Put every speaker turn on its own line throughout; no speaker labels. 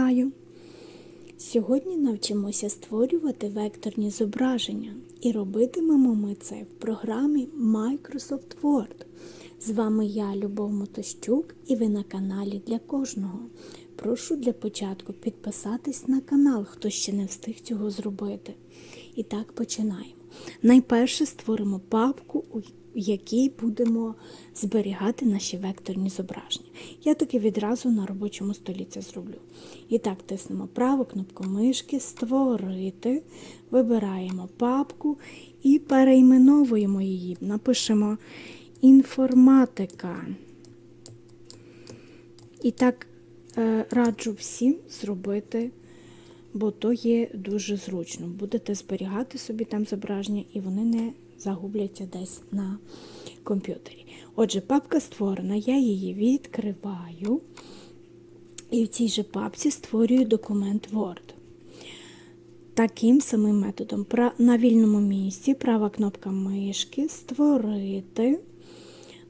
Вітаю! Сьогодні навчимося створювати векторні зображення і робитимемо ми це в програмі Microsoft Word. З вами я, Любов Мотощук, і ви на каналі для кожного. Прошу для початку підписатись на канал, хто ще не встиг цього зробити. І так починаємо. Найперше створимо папку, у якій будемо зберігати наші векторні зображення. Я таки відразу на робочому столі це зроблю. І так, тиснемо праву кнопку мишки, створити, вибираємо папку і перейменовуємо її. Напишемо інформатика. І так е, раджу всім зробити, бо то є дуже зручно. Будете зберігати собі там зображення, і вони не загубляться десь на комп'ютері. Отже, папка створена, я її відкриваю. І в цій же папці створюю документ Word. Таким самим методом на вільному місці права кнопка мишки Створити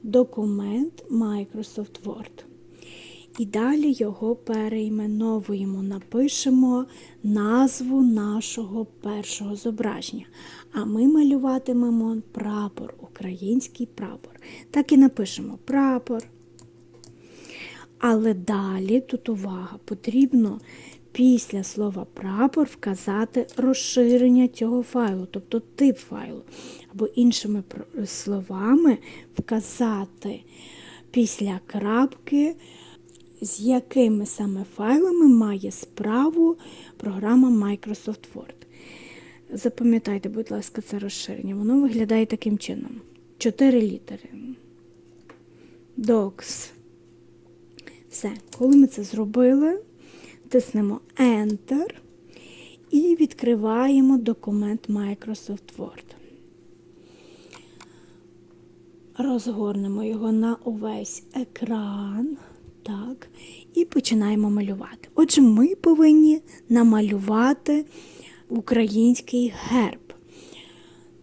документ Microsoft Word. І далі його перейменовуємо, напишемо назву нашого першого зображення. А ми малюватимемо прапор, український прапор. Так і напишемо прапор. Але далі, тут увага, потрібно після слова прапор вказати розширення цього файлу, тобто тип файлу. Або іншими словами, вказати після крапки з якими саме файлами має справу програма Microsoft Word. Запам'ятайте, будь ласка, це розширення. Воно виглядає таким чином. Чотири літери. Docs. Все. Коли ми це зробили, тиснемо Enter і відкриваємо документ Microsoft Word. Розгорнемо його на увесь екран. Так, і починаємо малювати. Отже, ми повинні намалювати український герб.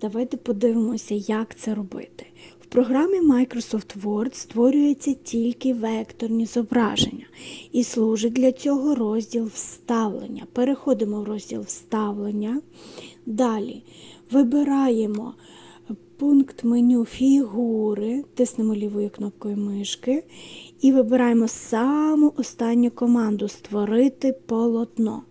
Давайте подивимося, як це робити. В програмі Microsoft Word створюються тільки векторні зображення і служить для цього розділ вставлення. Переходимо в розділ вставлення. Далі вибираємо пункт меню фігури, тиснемо лівою кнопкою мишки і вибираємо саму останню команду Створити полотно.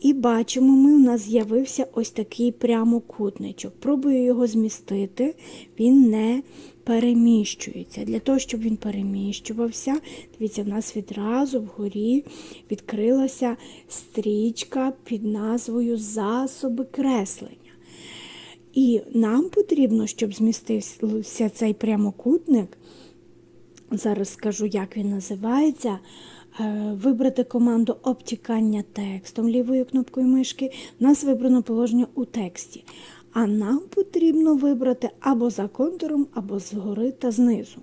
І бачимо, ми у нас з'явився ось такий прямокутничок. Пробую його змістити, він не переміщується. Для того, щоб він переміщувався, дивіться, в нас відразу вгорі відкрилася стрічка під назвою Засоби креслення. І нам потрібно, щоб змістився цей прямокутник, зараз скажу, як він називається, е, вибрати команду обтікання текстом лівою кнопкою мишки. У нас вибрано положення у тексті. А нам потрібно вибрати або за контуром, або згори та знизу.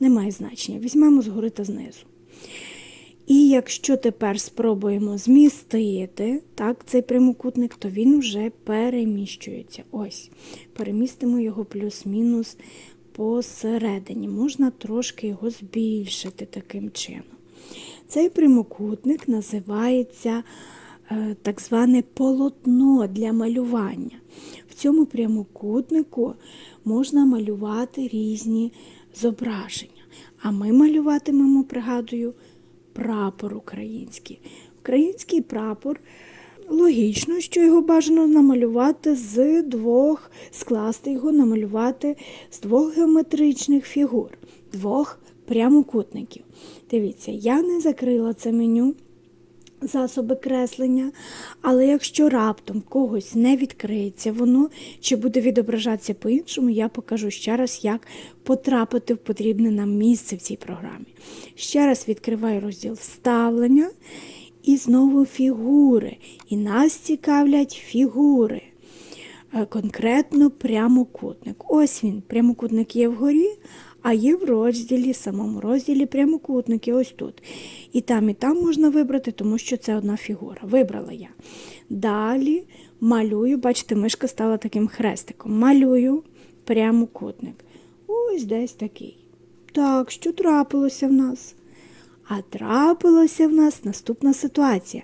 Немає значення. Візьмемо згори та знизу. І якщо тепер спробуємо змістити так, цей прямокутник, то він вже переміщується. Ось, перемістимо його плюс-мінус посередині. Можна трошки його збільшити таким чином. Цей прямокутник називається е, так зване полотно для малювання. В цьому прямокутнику можна малювати різні зображення. А ми малюватимемо, пригадую, прапор український. Український прапор. Логічно, що його бажано намалювати з двох, скласти його, намалювати з двох геометричних фігур, двох прямокутників. Дивіться, я не закрила це меню засоби креслення, але якщо раптом когось не відкриється воно, чи буде відображатися по-іншому, я покажу ще раз, як потрапити в потрібне нам місце в цій програмі. Ще раз відкриваю розділ вставлення і знову фігури. І нас цікавлять фігури. Е, конкретно прямокутник. Ось він, прямокутник є вгорі, а є в розділі, самому розділі прямокутники, ось тут. І там, і там можна вибрати, тому що це одна фігура. Вибрала я. Далі малюю, бачите, мишка стала таким хрестиком. Малюю прямокутник. Ось десь такий. Так, що трапилося в нас? А трапилася в нас наступна ситуація.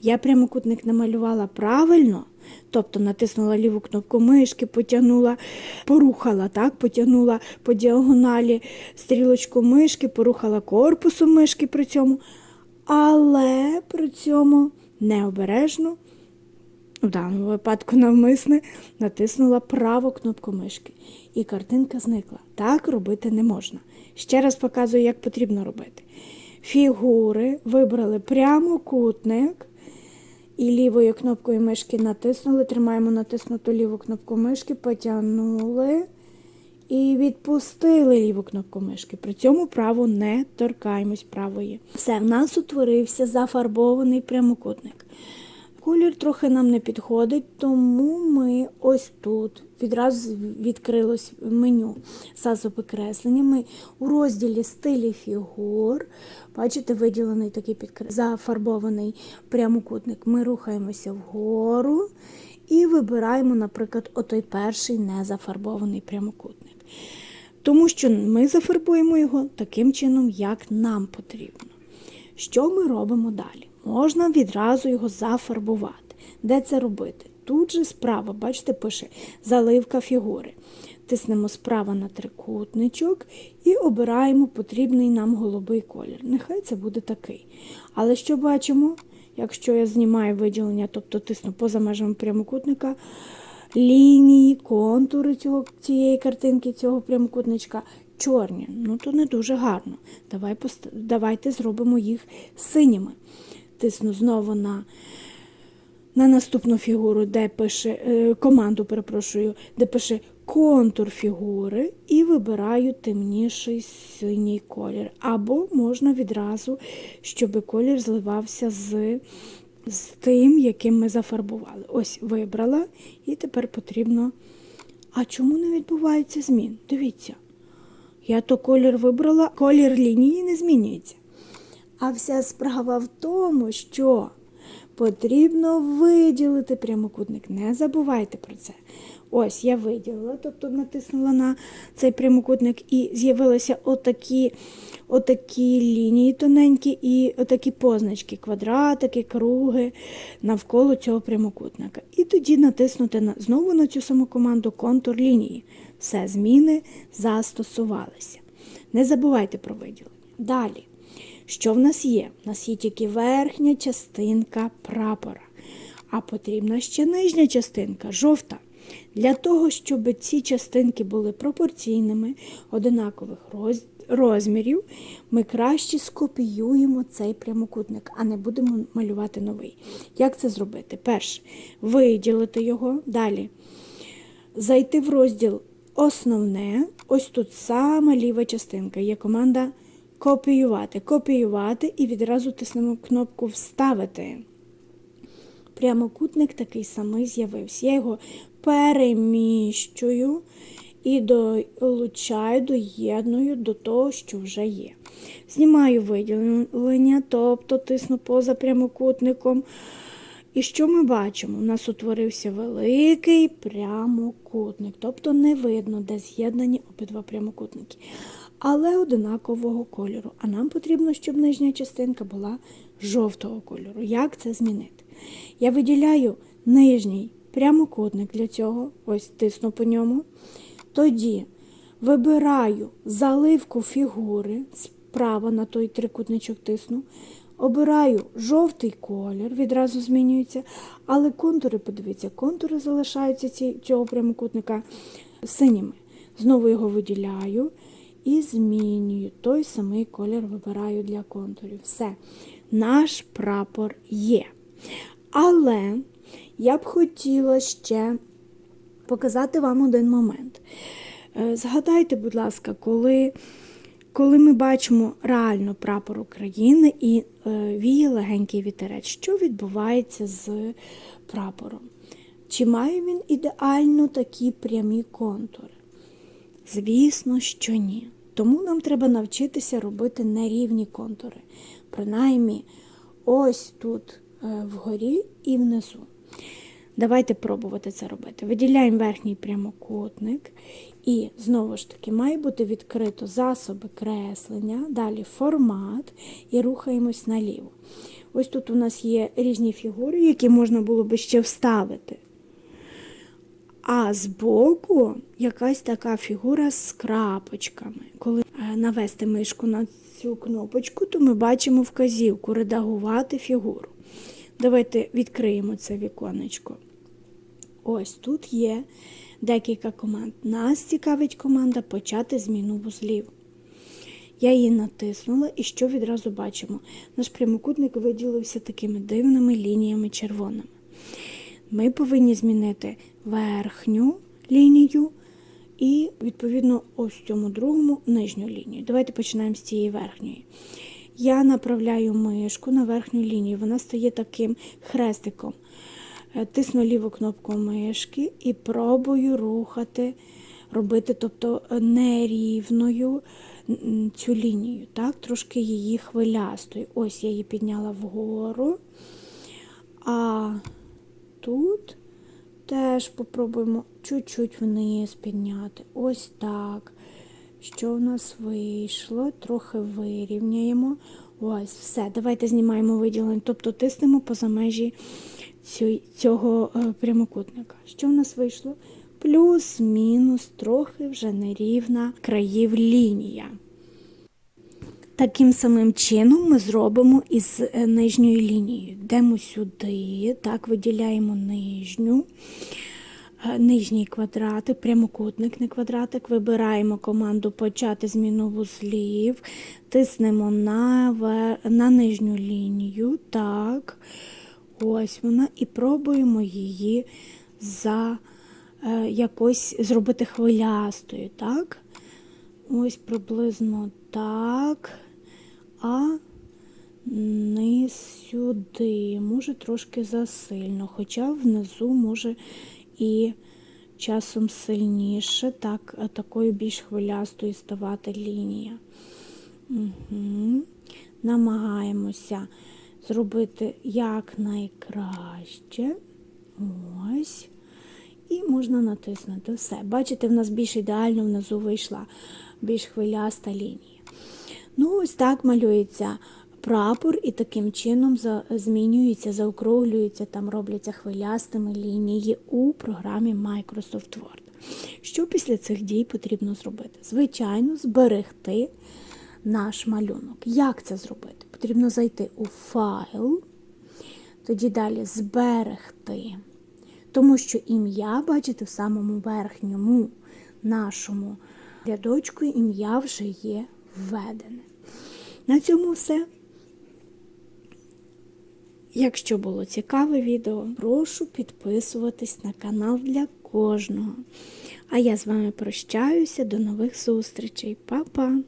Я прямокутник намалювала правильно, тобто натиснула ліву кнопку мишки, потягнула, порухала, так, потягнула по діагоналі стрілочку мишки, порухала корпусом мишки при цьому, але при цьому необережно в даному випадку навмисне натиснула праву кнопку мишки, і картинка зникла. Так робити не можна. Ще раз показую, як потрібно робити. Фігури вибрали прямокутник і лівою кнопкою мишки натиснули, тримаємо натиснуту ліву кнопку мишки, потягнули і відпустили ліву кнопку мишки. При цьому праву не торкаємось правої. Все, в нас утворився зафарбований прямокутник. Колір трохи нам не підходить, тому ми ось тут відразу відкрилось меню засоби креслення. Ми у розділі стилі фігур, бачите, виділений такий підкр... зафарбований прямокутник. Ми рухаємося вгору і вибираємо, наприклад, отой перший незафарбований прямокутник. Тому що ми зафарбуємо його таким чином, як нам потрібно. Що ми робимо далі? Можна відразу його зафарбувати. Де це робити? Тут же справа, бачите, пише заливка фігури. Тиснемо справа на трикутничок і обираємо потрібний нам голубий колір. Нехай це буде такий. Але що бачимо? Якщо я знімаю виділення, тобто тисну поза межами прямокутника, лінії, контури цього, цієї картинки, цього прямокутничка чорні. Ну, то не дуже гарно. Давай, Давайте зробимо їх синіми. Тисну знову на, на наступну фігуру, де пише е, команду, перепрошую, де пише контур фігури, і вибираю темніший синій колір. Або можна відразу, щоб колір зливався з, з тим, яким ми зафарбували. Ось вибрала, і тепер потрібно. А чому не відбувається змін? Дивіться. Я то колір вибрала, колір лінії не змінюється. А вся справа в тому, що потрібно виділити прямокутник. Не забувайте про це. Ось я виділила, тобто натиснула на цей прямокутник і з'явилися отакі, отакі лінії тоненькі і отакі позначки, квадратики, круги навколо цього прямокутника. І тоді натиснути на, знову на цю саму команду контур лінії. Все, зміни застосувалися. Не забувайте про виділення. Далі. Що в нас є? У нас є тільки верхня частинка прапора, а потрібна ще нижня частинка, жовта. Для того, щоб ці частинки були пропорційними, одинакових роз- розмірів, ми краще скопіюємо цей прямокутник, а не будемо малювати новий. Як це зробити? Перше, виділити його. Далі зайти в розділ Основне. Ось тут сама ліва частинка. Є команда копіювати. Копіювати і відразу тиснемо кнопку Вставити. Прямокутник такий самий з'явився. Я його переміщую і долучаю, доєдную до того, що вже є. Знімаю виділення, тобто тисну поза прямокутником. І що ми бачимо? У нас утворився великий прямокутник, тобто не видно, де з'єднані обидва прямокутники, але одинакового кольору. А нам потрібно, щоб нижня частинка була жовтого кольору. Як це змінити? Я виділяю нижній прямокутник для цього, ось тисну по ньому. Тоді вибираю заливку фігури, справа на той трикутничок тисну. Обираю жовтий колір, відразу змінюється, але контури, подивіться, контури залишаються цього прямокутника синіми. Знову його виділяю і змінюю. Той самий колір вибираю для контурів. Все, наш прапор є. Але я б хотіла ще показати вам один момент. Е, Згадайте, будь ласка, коли, коли ми бачимо реально прапор України і е, віє легенький вітерець, що відбувається з прапором? Чи має він ідеально такі прямі контури? Звісно, що ні. Тому нам треба навчитися робити нерівні контури. Принаймні, ось тут е, вгорі і внизу. Давайте пробувати це робити. Виділяємо верхній прямокутник, і знову ж таки має бути відкрито засоби креслення, далі формат і рухаємось наліво. Ось тут у нас є різні фігури, які можна було би ще вставити. А збоку якась така фігура з крапочками. Коли е, навести мишку на цю кнопочку, то ми бачимо вказівку редагувати фігуру. Давайте відкриємо це віконечко. Ось тут є декілька команд. Нас цікавить команда почати зміну вузлів. Я її натиснула і що відразу бачимо? Наш прямокутник виділився такими дивними лініями червоними. Ми повинні змінити верхню лінію і, відповідно, ось цьому другому нижню лінію. Давайте починаємо з цієї верхньої. Я направляю мишку на верхню лінію, вона стає таким хрестиком. Е, Тисну ліву кнопку мишки і пробую рухати, робити, тобто е, нерівною цю лінію, так, трошки її хвилястою. Ось я її підняла вгору. А тут теж попробуємо чуть-чуть вниз підняти. Ось так. Що в нас вийшло? Трохи вирівняємо. Ось, все. Давайте знімаємо виділення, тобто тиснемо поза межі цього е, прямокутника. Що в нас вийшло? Плюс-мінус, трохи вже нерівна країв лінія. Таким самим чином ми зробимо із е, нижньою лінією. Йдемо сюди, так, виділяємо нижню, нижній квадратик, прямокутник, не квадратик. Вибираємо команду Почати зміну вузлів, тиснемо на, на нижню лінію. Так, ось вона, і пробуємо її за е, якось зробити хвилястою. так? Ось приблизно так. А низ сюди. Може трошки засильно, хоча внизу може і часом сильніше, так, такою більш хвилястою ставати лінія. Угу. Намагаємося зробити якнайкраще. Ось. І можна натиснути все. Бачите, в нас більш ідеально внизу вийшла більш хвиляста лінія. Ну, ось так малюється прапор, і таким чином змінюється, заокруглюється, там робляться хвилястими лінії у програмі Microsoft Word. Що після цих дій потрібно зробити? Звичайно, зберегти наш малюнок. Як це зробити? Потрібно зайти у файл, тоді далі зберегти. Тому що ім'я, бачите, в самому верхньому нашому рядочку ім'я вже є введене. На цьому все. Якщо було цікаве відео, прошу підписуватись на канал для кожного. А я з вами прощаюся. До нових зустрічей. Па-па!